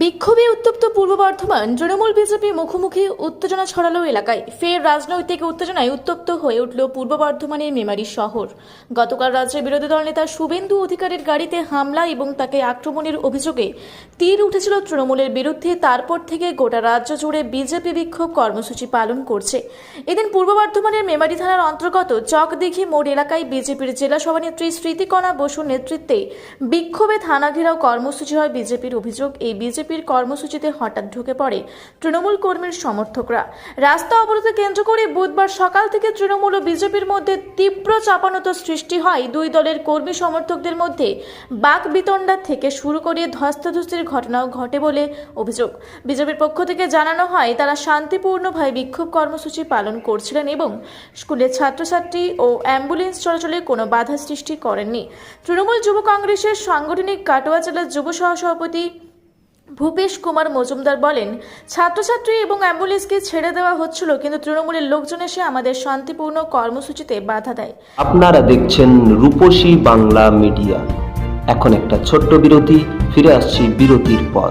বিক্ষোভে উত্তপ্ত পূর্ব বর্ধমান, তৃণমূল বিজেপি মুখোমুখি উত্তেজনা ছড়ালো এলাকায়। ফের রাজনৈতিক উত্তেজনায় উত্তপ্ত হয়ে উঠল পূর্ব বর্ধমানের মেমারি শহর। গতকাল রাজ্যের বিরোধী দল নেতা শুভেন্দু অধিকারের গাড়িতে হামলা এবং তাকে আক্রমণের অভিযোগে তীর উঠেছিল তৃণমূলের বিরুদ্ধে, তারপর থেকে গোটা রাজ্য জুড়ে বিজেপি বিক্ষোভ কর্মসূচি পালন করছে। এদিন পূর্ব বর্ধমানের মেমারি থানার অন্তর্গত চকদিঘি মোড় এলাকায় বিজেপির জেলা সভানেত্রী স্মৃতিকণা বসুর নেতৃত্বে বিক্ষোভে থানা ঘেরাও কর্মসূচি হয় বিজেপির অভিযোগ। এই বিজেপির কর্মসূচিতে হঠাৎ ঢুকে পড়ে তৃণমূল কর্মীর সমর্থকরা। রাস্তা অবরোধে কেন্দ্র করে বুধবার সকাল থেকে তৃণমূল ও বিজেপির মধ্যে তীব্র চাপানত সৃষ্টি হয়। দুই দলের কর্মী সমর্থকদের মধ্যে বাক বিতণ্ডা থেকে শুরু করে ধস্তাধস্তির ঘটনাও ঘটে বলে অভিযোগ। বিজেপির পক্ষ থেকে জানানো হয়, তারা শান্তিপূর্ণভাবে বিক্ষোভ কর্মসূচি পালন করছিলেন এবং স্কুলের ছাত্রছাত্রী ও অ্যাম্বুলেন্স চলাচলে কোনো বাধা সৃষ্টি করেননি। তৃণমূল যুব কংগ্রেসের সাংগঠনিক কাটোয়া জেলার যুব সহসভাপতি ভূপেশ কুমার মজুমদার বলেন, ছাত্রছাত্রী এবং অ্যাম্বুলেন্সকে ছেড়ে দেওয়া হচ্ছিল, কিন্তু তৃণমূলের লোকজন এসে আমাদের শান্তিপূর্ণ কর্মসূচিতে বাধা দেয়। আপনারা দেখছেন রূপসী বাংলা মিডিয়া। এখন একটা ছোট্ট বিরতি, ফিরে আসছি বিরতির পর।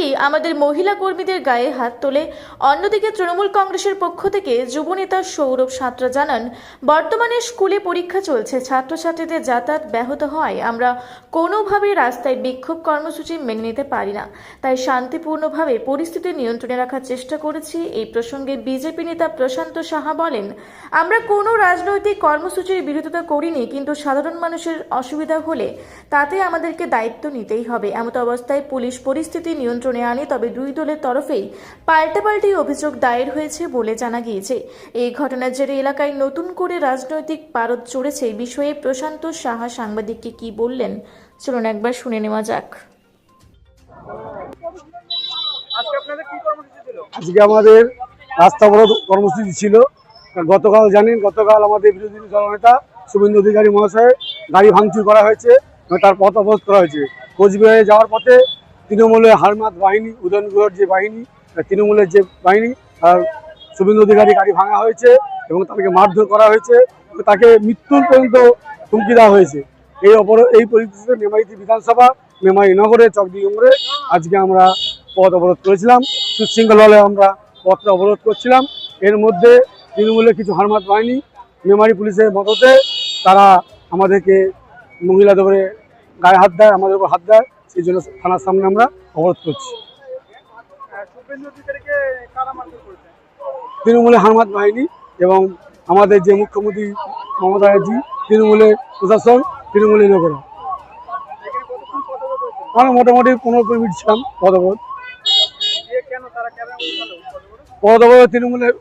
এমনকি আমাদের মহিলা কর্মীদের গায়ে হাত তোলে। অন্যদিকে তৃণমূল কংগ্রেসের পক্ষ থেকে যুবনেতা সৌরভ সাঁতরা জানান, বর্তমানে স্কুলে পরীক্ষা চলছে, ছাত্রছাত্রীদের যাতায়াত ব্যাহত হয় আমরা কোনোভাবেই রাস্তায় বিক্ষোভ কর্মসূচি মেনে নিতে পারি না। তাই শান্তিপূর্ণভাবে পরিস্থিতি নিয়ন্ত্রণে রাখার চেষ্টা করেছি। এই প্রসঙ্গে বিজেপি নেতা প্রশান্ত সাহা বলেন, আমরা কোনো রাজনৈতিক কর্মসূচির বিরোধিতা করিনি, কিন্তু সাধারণ মানুষের অসুবিধা হলে তাতে আমাদেরকে দায়িত্ব নিতেই হবে। এমত অবস্থায় পুলিশ পরিস্থিতি নিয়ন্ত্রণে আনে তবে দুই দলের তরফেই পাল্টাপাল্টি অভিযোগ দায়ের হয়েছে বলে জানা গিয়েছে। এই ঘটনার জেরে এলাকায় নতুন করে রাজনৈতিক পারদ চড়েছে এই বিষয়ে প্রশান্ত সাহা সাংবাদিককে কি বললেন চলুন একবার শুনে নেওয়া যাক। আজকে আমাদের রাস্তা অবরোধ কর্মসূচি ছিল। গতকাল জানেন গতকাল আমাদের বিরোধী দলনেতা শুভেন্দু অধিকারী মহাশয় গাড়ি ভাঙচুর করা হয়েছে তার পথ অবরোধ করা হয়েছে। কোচবিহারে যাওয়ার পথে তৃণমূলের হারমাত বাহিনী উদয়নগুলোর যে বাহিনী তৃণমূলের যে বাহিনী আর শুভেন্দু অধিকারী গাড়ি ভাঙা হয়েছে এবং তাকে মারধর করা হয়েছে। তাকে মৃত্যুর পর্যন্ত হুমকি দেওয়া হয়েছে। এই অপর এই পরিস্থিতিতে মেমারিতি বিধানসভা মেমারি নগরে চকদি উমরে আজকে আমরা পথ অবরোধ করেছিলাম। সুশৃঙ্খলভাবে আমরা পথটা অবরোধ করছিলাম। এর মধ্যে তৃণমূলের কিছু হারমাত বাহিনী মেমারি পুলিশের মদতে তারা আমাদেরকে মহিলাদের গায়ে হাত দেয়, আমাদের উপর হাত দেয়। সেই জন্য থানার সামনে আমরা অবরোধ করছি। তৃণমূলের হারমাত বাহিনী এবং আমাদের যে মুখ্যমন্ত্রী মমতা ব্যানার্জি তৃণমূলের প্রশাসন তৃণমূলের লোকেরা আমরা মোটামুটি পনেরো কুড়ি মিনিট ছিলাম পদবোধ পদবোধ তৃণমূলের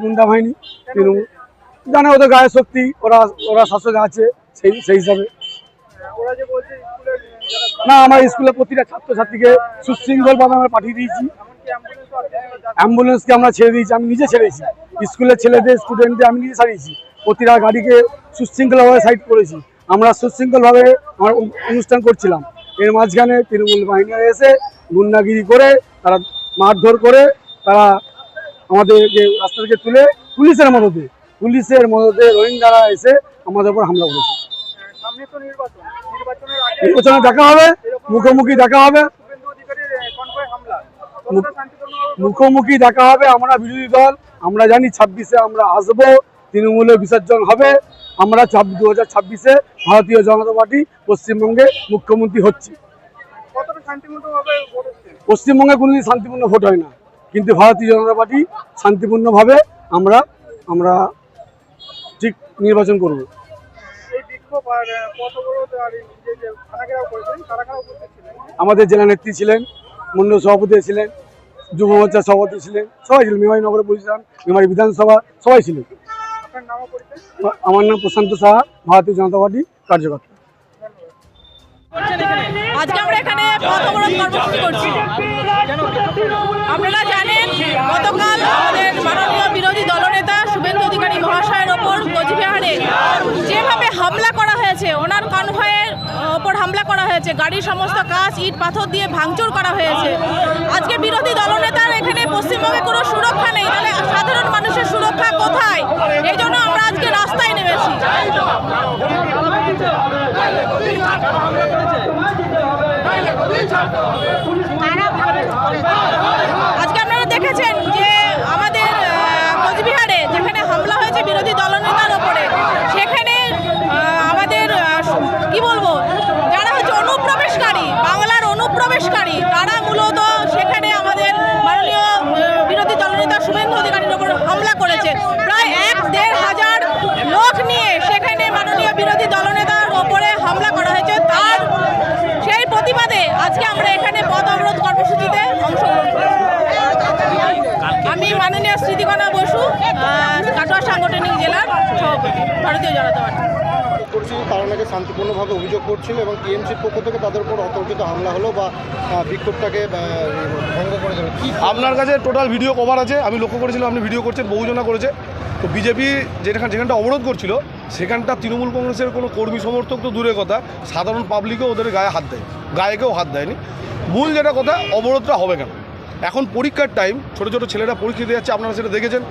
গুন্ডা বাহিনী, তৃণমূল। জানে ওদের গায়ে শক্তি, ওরা ওরা শাসকে আছে সেই সেই হিসাবে। না, আমার স্কুলের প্রতিটা ছাত্রছাত্রীকে সুশৃঙ্খল ভাবে আমরা পাঠিয়ে দিয়েছি। অ্যাম্বুলেন্সকে আমরা ছেড়ে দিয়েছি, আমি নিজে ছেড়েছি। স্কুলের ছেলেদের স্টুডেন্টদের আমি নিজে ছাড়িয়েছি। প্রতিটা গাড়িকে সুশৃঙ্খলভাবে সাইড করেছি। আমরা সুশৃঙ্খলভাবে আমার অনুষ্ঠান করছিলাম। এর মাঝখানে তৃণমূল বাহিনীরা এসে গুন্ডাগিরি করে, তারা মারধর করে, তারা আমাদেরকে রাস্তা থেকে তুলে পুলিশের মদতে পুলিশের মদতে রোহিঙ্গারা এসে আমাদের উপর হামলা করেছে। নির্বাচনে দেখা হবে, মুখোমুখি দেখা হবে। মুখোমুখি দেখা হবে আমরা বিরোধী দল, আমরা জানি ছাব্বিশে আমরা আসব, তৃণমূলের বিসর্জন হবে। আমরা দু হাজার ছাব্বিশে ভারতীয় জনতা পার্টি পশ্চিমবঙ্গে মুখ্যমন্ত্রী হচ্ছি। পশ্চিমবঙ্গে কোনোদিন শান্তিপূর্ণ ভোট হয় না। কিন্তু ভারতীয় জনতা পার্টি শান্তিপূর্ণভাবে আমরা আমরা ঠিক নির্বাচন করব। আমাদের জেলা নেত্রী ছিলেন মন্ডল সভাপতি ছিলেন যুব মোর্চার সভাপতি ছিলেন সবাই ছিলেন মেমারি নগর পরিষদ মেমারি বিধানসভা সবাই ছিলেন। আমার নাম প্রশান্ত সাহা ভারতীয় জনতা পার্টি কার্যকর্তা। আজকে আমরা এখানে পথ অবরোধ কর্মসূচি করছি। আপনারা জানেন গতকাল আমাদের মাননীয় বিরোধী দলনেতা শুভেন্দু অধিকারী মহাশয়ের ওপর কোচবিহারে যেভাবে হামলা করা হয়েছে ওনার কনভয়ের ওপর হামলা করা হয়েছে, গাড়ির সমস্ত কাজ ইট, পাথর দিয়ে ভাঙচুর করা হয়েছে। আজকে বিরোধী দলনেতার এখানে পশ্চিমবঙ্গে কোনো সুরক্ষা নেই, তাহলে সাধারণ মানুষের সুরক্ষা কোথায়? এই জন্য আমরা আজকে রাস্তায় নেমেছি। আজকে আপনারা দেখেছেন যে আমাদের আহ, কোচবিহারে যেখানে হামলা হয়েছে বিরোধী দলনেতার ওপরে সেখানে আহ, আমাদের আহ, কি বলব যারা হচ্ছে অনুপ্রবেশকারী বাংলার অনুপ্রবেশকারী তারা মূলত সেখানে আমাদের মাননীয় আহ, বিরোধী দলনেতা শুভেন্দু অধিকারীর ওপর হামলা করেছে প্রায় এক দেড় হাজার লোক নিয়ে সেখানে মাননীয় বিরোধী দলনেতার ওপরে হামলা করা হয়েছে তার সেই প্রতিবাদে আজকে আমরা এখানে পথ অবরোধ কর্মসূচিতে অংশগ্রহণ করছি আমি মাননীয় স্মৃতিকণা বসু আহ, কাটোয়া সাংগঠনিক জেলার সভাপতি ভারতীয় জনতা পার্টি। করছিল তারা নাকি শান্তিপূর্ণভাবে অভিযোগ করছিল এবং টিএমসির পক্ষ থেকে তাদের উপর অতর্কিত হামলা হলো বা বিক্ষোভটাকে ভঙ্গ করে দেবে আপনার কাছে টোটাল ভিডিও কভার আছে আমি লক্ষ্য করেছিলাম আপনি ভিডিও করছেন বহুজনা করেছে। তো বিজেপি যেখানে যেখানটা অবরোধ করছিল সেখানটা তৃণমূল কংগ্রেসের কোনো কর্মী সমর্থক তো দূরের কথা সাধারণ পাবলিকও ওদের গায়ে হাত দেয় গায়ে কেউ হাত দেয়নি। মূল যেটা কথা অবরোধটা হবে কেন? এখন পরীক্ষার টাইম ছোট ছোট ছেলেরা পরীক্ষা দিয়ে যাচ্ছে আপনারা সেটা দেখেছেন?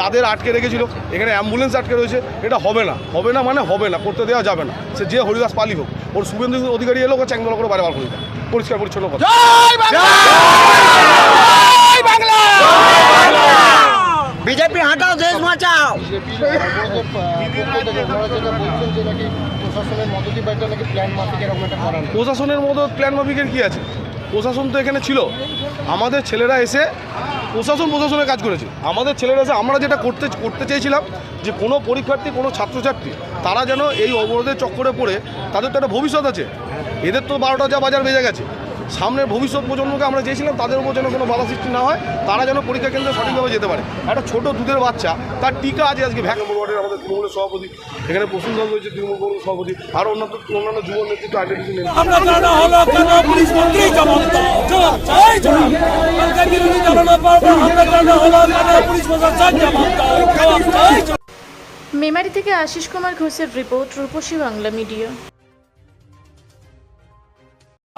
তাদের আটকে রেখেছিল এখানে অ্যাম্বুলেন্স আটকে রয়েছে এটা হবে না। হবে না মানে হবে না করতে দেওয়া যাবে না। সে যে হরিদাস পালি হোক ওর শুভেন্দু অধিকারী এলো ওকে চ্যাংদোলা করে বারে বার করে দেয় পরিষ্কার পরিচ্ছন্ন কথা। বিজেপি হাঁটাও দেশ বাঁচাও। প্রশাসনের মদতি বা এটা নাকি প্ল্যান মাফিক এরকম একটা করানো প্রশাসনের মতো প্ল্যান মাফিকের কী আছে? প্রশাসন তো এখানে ছিল। আমাদের ছেলেরা এসে প্রশাসন প্রশাসনের কাজ করেছে। আমাদের ছেলেরা এসে আমরা যেটা করতে করতে চেয়েছিলাম যে কোনো পরীক্ষার্থী, কোনো ছাত্রছাত্রী, তারা যেন এই অবরোধের চক্করে পড়ে, তাদের তো একটা ভবিষ্যৎ আছে। এদের তো বারোটা যা বাজার বেজে গেছে। সামনের ভবিষ্যৎ প্রজন্মকে আমরা চেয়েছিলাম তাদের উপর যেন কোনো বাধা সৃষ্টি না হয় তারা যেন পরীক্ষা কেন্দ্রে সঠিকভাবে যেতে পারে। একটা ছোট দুধের বাচ্চা তার টিকা আছে আজকে ভ্যাক নম্বর ওয়ার্ডের আমাদের তৃণমূলের সভাপতি এখানে প্রসূন দল রয়েছে তৃণমূল কংগ্রেস সভাপতি আর অন্যান্য অন্যান্য যুব নেতৃত্ব নেই জবাব মেমারি থেকে আশিস কুমার ঘোষের রিপোর্ট রূপসী বাংলা মিডিয়া।